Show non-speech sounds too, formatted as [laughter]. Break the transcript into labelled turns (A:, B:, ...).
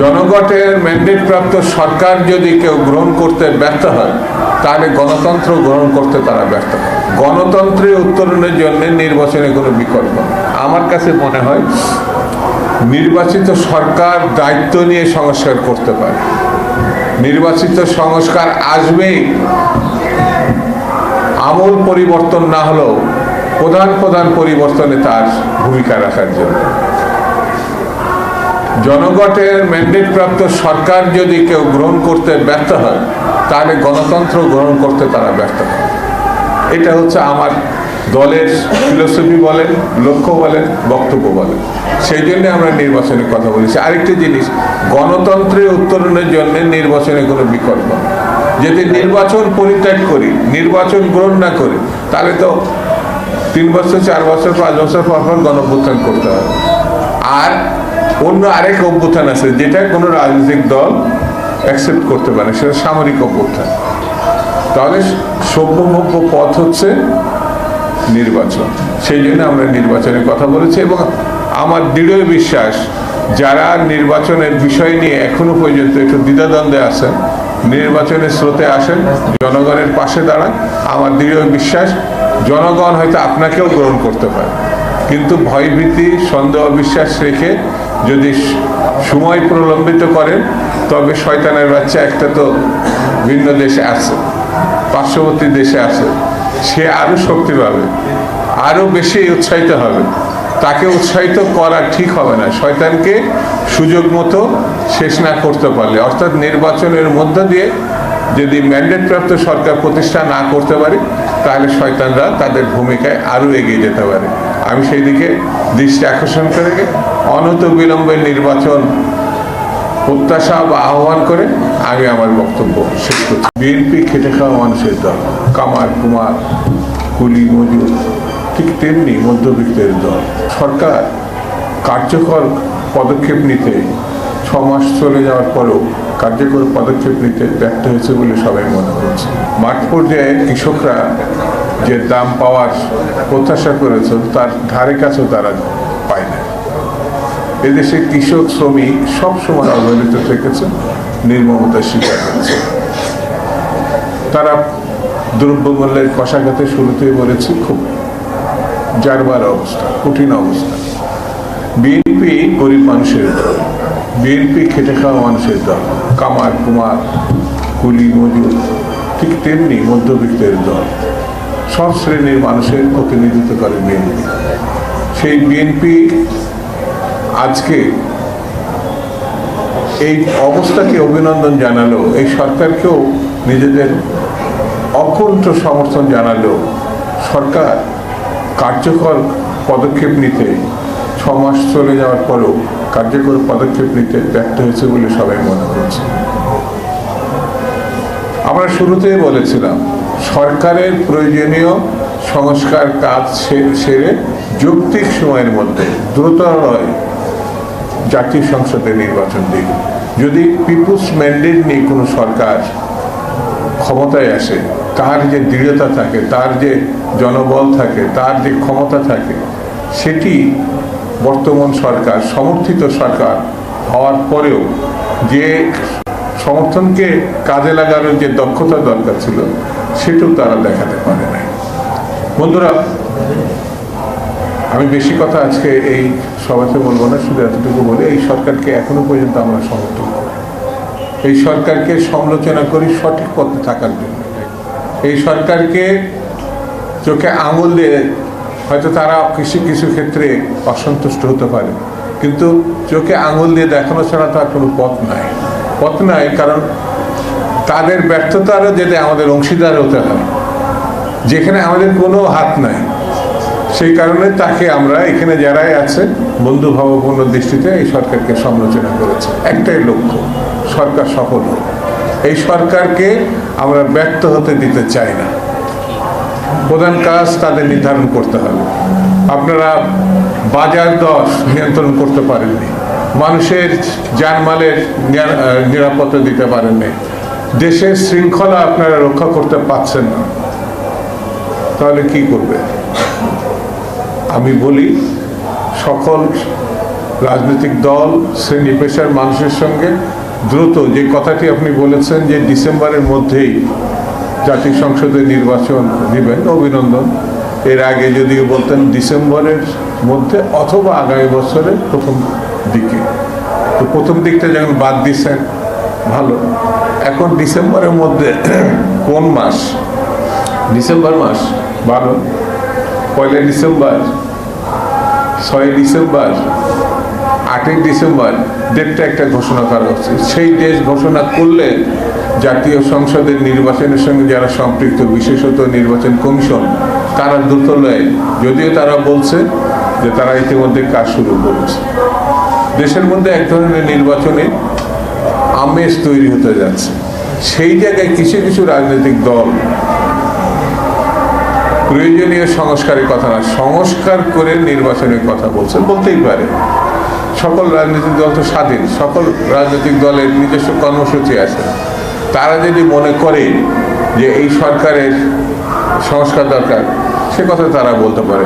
A: জনগণের ম্যান্ডেট প্রাপ্ত সরকার যদি কেউ গ্রহণ করতে ব্যর্থ হয়, তাহলে গণতন্ত্র গ্রহণ করতে তারা ব্যর্থ হয়। গণতন্ত্রের উত্তরণের জন্য নির্বাচনে কোনো বিকল্প আমার কাছে মনে হয়, নির্বাচিত সরকার দায়িত্ব নিয়ে সংস্কার করতে পারে। নির্বাচিত সংস্কার আসবেই। আমূল পরিবর্তন না হলেও প্রধান প্রধান পরিবর্তনে তার ভূমিকা রাখার জন্য। জনগণের ম্যান্ডেট প্রাপ্ত সরকার যদি কেউ গ্রহণ করতে ব্যর্থ হয়, তাহলে গণতন্ত্র গ্রহণ করতে তারা ব্যর্থ হয়। এটা হচ্ছে আমার দলের ফিলোসফি বলেন, লক্ষ্য বলেন, বক্তব্য বলেন। সেই জন্য আমরা নির্বাচনের কথা বলেছি। আরেকটি জিনিস, গণতন্ত্রের উত্তরণের জন্য নির্বাচনে কোনো বিকল্প যদি নির্বাচন পরিত্যাগ করি, নির্বাচন গ্রহণ না করি, তাহলে তো তিন বছর, চার বছর, পাঁচ বছর পর পর গণভ্যুত্থান করতে হবে। অন্য আরেক অভ্যুত্থান আছে, যেটা কোনো রাজনৈতিক দল অ্যাকসেপ্ট করতে পারে সেটা সামরিক অভ্যুত্থান। তাহলে সভ্যভব্য পথ হচ্ছে নির্বাচন। সেই জন্য আমরা নির্বাচনের কথা বলেছি এবং আমার দৃঢ় বিশ্বাস, যারা নির্বাচনের বিষয় নিয়ে এখনও পর্যন্ত একটু দ্বিধাদ্বন্দ্বে আছেন, নির্বাচনের স্রোতে আসেন, জনগণের পাশে দাঁড়ান, আমার দৃঢ় বিশ্বাস, জনগণ হয়তো আপনাকেও গ্রহণ করতে পারে। কিন্তু ভয়ভীতি, সন্দেহ, বিশ্বাস রেখে যদি সময় প্রলম্বিত করেন তবে শয়তানের বাচ্চা একটা তো ভিন্ন দেশে আছে, পার্শ্ববর্তী দেশে আছে। সে আরও শক্তি পাবে আরও বেশি উৎসাহিত হবে। তাকে উৎসাহিত করা ঠিক হবে না। শয়তানকে সুযোগ মতো শেষ না করতে পারলে, অর্থাৎ নির্বাচনের মধ্য দিয়ে যদি ম্যান্ডেট প্রাপ্ত সরকার প্রতিষ্ঠা না করতে পারে, তাহলে শয়তানরা তাদের ভূমিকায় আরও এগিয়ে যেতে পারে। আমি সেই দিকে দৃষ্টি আকর্ষণ করে অনত বিলম্বে নির্বাচন প্রত্যাশা বা আহ্বান করে আমি আমার বক্তব্য শেষ করছি। বিএনপি খেটে খাওয়া মানুষের দল, কামার, কুমার, কুলি, মজুর, ঠিক তেমনি মধ্যবিত্তের দল। সরকার কার্যকর পদক্ষেপ নিতে ছ মাস চলে যাওয়ার পরেও কার্যকর পদক্ষেপ নিতে ব্যর্থ হয়েছে বলে সবাই মনে করছে। মাঠ পর্যায়ে কৃষকরা যে দাম পাওয়ার প্রত্যাশা করেছে তার ধারে কাছেও তারা এদেশে কৃষক, শ্রমিক সব সময় অবহেলিত থেকেছে, নির্মমতার শিকার হয়েছে। তারা দ্রব্যমূল্যের কষাঘাতে শুরুতেই বলেছি, খুব জারবার অবস্থা, কঠিন অবস্থা। বিএনপি গরিব মানুষের দল, বিএনপি খেটে খাওয়া মানুষের দল, কামার, কুমার, কুলি, মজুর, ঠিক তেমনি মধ্যবিত্তের দল, সব শ্রেণির মানুষের প্রতিনিধিত্ব করে বিএনপি। সেই বিএনপি আজকে এই অবস্থাকে অভিনন্দন জানালো, এই সরকারকেও নিজেদের অকুণ্ঠ সমর্থন জানালো। সরকার কার্যকর পদক্ষেপ নিতে ছ মাস চলে যাওয়ার পরেও কার্যকর পদক্ষেপ নিতে ব্যর্থ হয়েছে বলে সবাই মনে করছে। আমরা শুরুতেই বলেছিলাম, সরকারের প্রয়োজনীয় সংস্কার কাজ সেরে যৌক্তিক সময়ের মধ্যে, দ্রুত নয় জাতীয় সংসদে নির্বাচন দিন। যদি পিপুলস ম্যান্ডেট নিয়ে কোনো সরকার ক্ষমতায় আসে, তার যে দৃঢ়তা থাকে, তার যে জনবল থাকে, তার যে ক্ষমতা থাকে, সেটি বর্তমান সরকার, সমর্থিত সরকার হওয়ার পরেও যে সমর্থনকে কাজে লাগানোর যে দক্ষতা দরকার ছিল, সেটাও তারা দেখাতে পারে নাই। বন্ধুরা আমি বেশি কথা আজকে এই সভাতে বলব না, শুধু এতটুকু বলে, এই সরকারকে এখনও পর্যন্ত আমরা সমর্থন করি। এই সরকারকে সমালোচনা করি সঠিক পথে থাকার জন্য। এই সরকারকে চোখে আঙুল দিয়ে হয়তো তারা কিছু কিছু ক্ষেত্রে অসন্তুষ্ট হতে পারে, কিন্তু চোখে আঙুল দিয়ে দেখানো ছাড়া তার কোনো পথ নাই। পথ নাই কারণ তাদের ব্যর্থতারও যেতে আমাদের অংশীদার হতে হয়। যেখানে আমাদের কোনো হাত নাই। সেই কারণে তাকে আমরা এখানে যারাই আছে, বন্ধু ভাবপূর্ণ দৃষ্টিতে এই সরকারকে সমালোচনা করেছে। একটাই লক্ষ্য, সরকার সফল হোক। এই সরকারকে আমরা ব্যর্থ হতে দিতে চাই না। প্রধান কাজ তাদের নির্ধারণ করতে হবে। আপনারা বাজার দশ নিয়ন্ত্রণ করতে পারেননি। মানুষের জানমালের নিরাপত্তা দিতে পারেননি। দেশের শৃঙ্খলা আপনারা রক্ষা করতে পারছেন না। তাহলে কি করবে? আমি বলি, সকল রাজনৈতিক দল, শ্রেণি পেশার মানুষের সঙ্গে দ্রুত যে কথাটি আপনি বলেছেন যে ডিসেম্বরের মধ্যেই জাতীয় সংসদের নির্বাচন দিবেন, অভিনন্দন। এর আগে যদি বলতেন ডিসেম্বরের মধ্যে অথবা আগামী বছরের প্রথম দিকে। তো প্রথম দিকটা যেমন বাদ দিচ্ছেন ভালো। এখন ডিসেম্বরের মধ্যে [clears throat] কোন মাস? ডিসেম্বর মাস, ভালো। পয়লা ডিসেম্বর, ছয় ডিসেম্বর, আটই ডিসেম্বর ডেটটা একটা ঘোষণা করা হচ্ছে। সেই ডেট ঘোষণা করলে জাতীয় সংসদের নির্বাচনের সঙ্গে যারা সম্পৃক্ত, বিশেষত নির্বাচন কমিশন, তারা দ্রুত লয় যদিও তারা বলছে যে তারা ইতিমধ্যে কাজ শুরু করেছে। দেশের মধ্যে এক ধরনের নির্বাচনে আমেজ তৈরি হতে যাচ্ছে। সেই জায়গায় কিছু কিছু রাজনৈতিক দল প্রয়োজনীয় সংস্কারের কথা না, সংস্কার করে নির্বাচনের কথা বলছে, বলতেই পারে। সকল রাজনৈতিক দল তো স্বাধীন, সকল রাজনৈতিক দলের নিজস্ব কর্মসূচি আছে। তারা যদি মনে করে যে এই সরকারের সংস্কার দরকার, সে কথা তারা বলতে পারে।